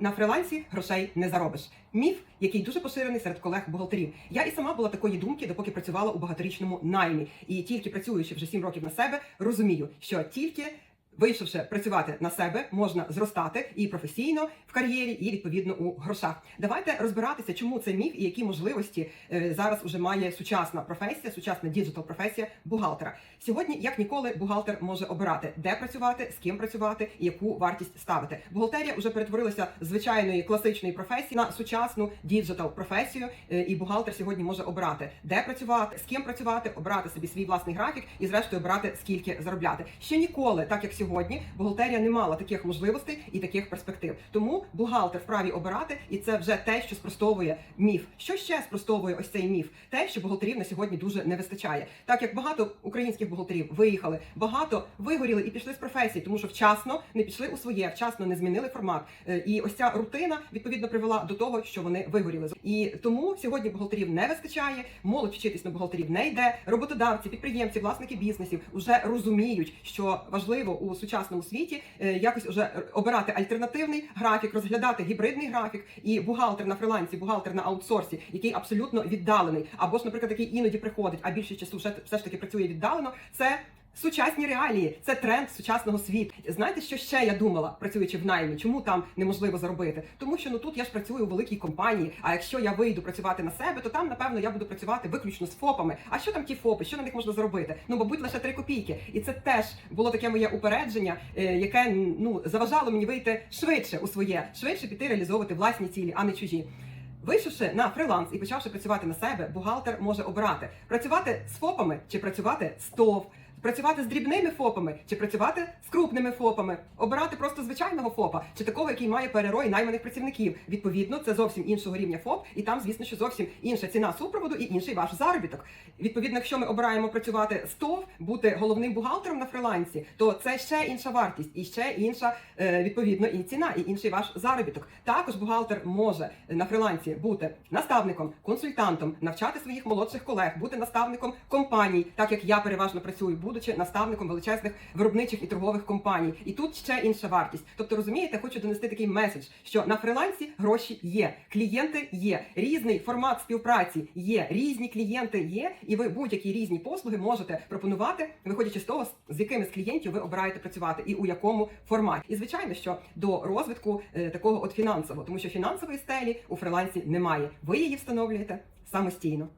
На фрилансі грошей не заробиш. Міф, який дуже поширений серед колег-бухгалтерів. Я і сама була такої думки, допоки працювала у багаторічному наймі. І тільки працюючи вже 7 років на себе, розумію, що тільки вийшовши працювати на себе, можна зростати і професійно в кар'єрі, і відповідно у грошах. Давайте розбиратися, чому це міф і які можливості е, зараз уже має сучасна професія, сучасна діджитал професія бухгалтера. Сьогодні, як ніколи, бухгалтер може обирати, де працювати, з ким працювати і яку вартість ставити. Бухгалтерія вже перетворилася з звичайної класичної професії на сучасну діджитал професію, е, і бухгалтер сьогодні може обирати, де працювати, з ким працювати, обирати собі свій власний графік і, зрештою, обирати скільки заробляти. Ще ніколи, так як сьогодні, бухгалтерія не мала таких можливостей і таких перспектив. Тому бухгалтер вправі обирати, і це вже те, що спростовує міф. Що ще спростовує ось цей міф? Те, що бухгалтерів на сьогодні дуже не вистачає. Так як багато українських бухгалтерів виїхали, багато вигоріли і пішли з професії, тому що вчасно не пішли у своє, вчасно не змінили формат. Е, І ось ця рутина відповідно привела до того, що вони вигоріли. І тому сьогодні бухгалтерів не вистачає. Молодь вчитись на бухгалтерів не йде. Роботодавці, підприємці, власники бізнесів вже розуміють, що важливо у сучасному світі е, якось вже обирати альтернативний графік, розглядати гібридний графік і бухгалтер на фрилансі, бухгалтер на аутсорсі, який абсолютно віддалений, або ж, наприклад, який іноді приходить, а більше часу все ж таки працює віддалено. Це Сучасні реалії це тренд сучасного світу. Знаєте, що ще я думала, працюючи в наймі? Чому там неможливо заробити? Тому що ну тут я ж працюю у великій компанії. А якщо я вийду працювати на себе, то там напевно я буду працювати виключно з ФОПами. А що там ті ФОПи? Що на них можна заробити? Ну, мабуть, лише три копійки. І це теж було таке моє упередження, е, яке ну заважало мені вийти швидше у своє, швидше піти реалізовувати власні цілі, а не чужі. Вийшовши на фриланс і почавши працювати на себе, бухгалтер може обирати працювати з ФОПами чи працювати з ТОВ, працювати з дрібними ФОПами чи працювати з крупними ФОПами, обирати просто звичайного ФОПа чи такого, який має перерой найманих працівників. Відповідно, це зовсім іншого рівня ФОП, і там, звісно, що зовсім інша ціна супроводу і інший ваш заробіток. Відповідно, якщо ми обираємо працювати з ТОВ, бути головним бухгалтером на фрилансі, то це ще інша вартість і ще інша е, відповідно і ціна, і інший ваш заробіток. Також бухгалтер може на фрилансі бути наставником, консультантом, навчати своїх молодших колег, бути наставником компаній, так як я переважно працюю, будучи наставником величезних виробничих і торгових компаній. І тут ще інша вартість. Тобто, розумієте, хочу донести такий меседж, що на фрилансі гроші є, клієнти є, різний формат співпраці є, різні клієнти є, і ви будь-які різні послуги можете пропонувати, виходячи з того, з якими з клієнтів ви обираєте працювати і у якому форматі. І звичайно, що до розвитку е, такого от фінансового, тому що фінансової стелі у фрилансі немає. Ви її встановлюєте самостійно.